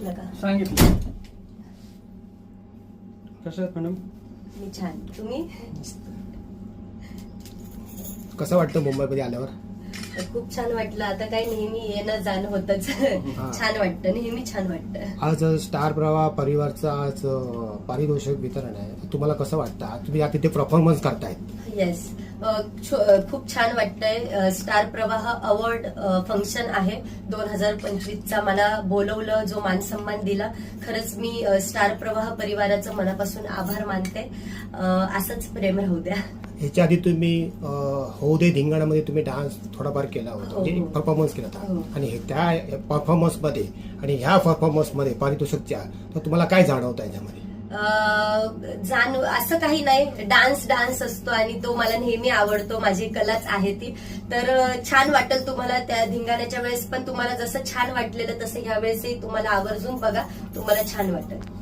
सांगितलं का? सांगितलं. कसं आहेत मॅडम? मी छान. तुम्ही? कसं वाटतं मुंबईमध्ये आल्यावर? खूप छान वाटलं. आता काय नेहमी येणं जाणं होतच. छान वाटतं. नेहमी छान वाटतं. आज स्टार प्रवाह परिवारचं आज अं, पारितोषिक वितरण आहे. तुम्हाला कसं वाटतं? आज तुम्ही आता तिथे परफॉर्मन्स करतायत. येस खूप छान वाटतंय. स्टार प्रवाह अवॉर्ड फंक्शन आहे. दोन हजार पंचवीसचा मला बोलवलं जो मान सन्मान दिला. खरंच मी स्टार प्रवाह परिवाराचं मनापासून आभार मानते. असंच प्रेम राहू द्या. ह्याच्या आधी तुम्ही अं, हो दे धिंगाणामध्ये तुम्ही डान्स थोडाफार केला होता. हो, म्हणजे हो. परफॉर्मन्स केला. होता. आणि हे- त्या परफॉर्मन्समध्ये आणि ह्या परफॉर्मन्समध्ये पारितोषिकच्या तर तुम्हाला काय जाणवतं याच्यामध्ये? जाणू असं काही नाही. डान्स डान्स असतो आणि तो मला नेहमी आवडतो. माझी कलाच आहे ती. तर छान वाटेल तुम्हाला त्या धिंगाण्याच्या वेळेस पण तुम्हाला जसं छान वाटलेलं तसं ह्या वेळेसही तुम्हाला आवर्जून बघा. तुम्हाला छान वाटेल.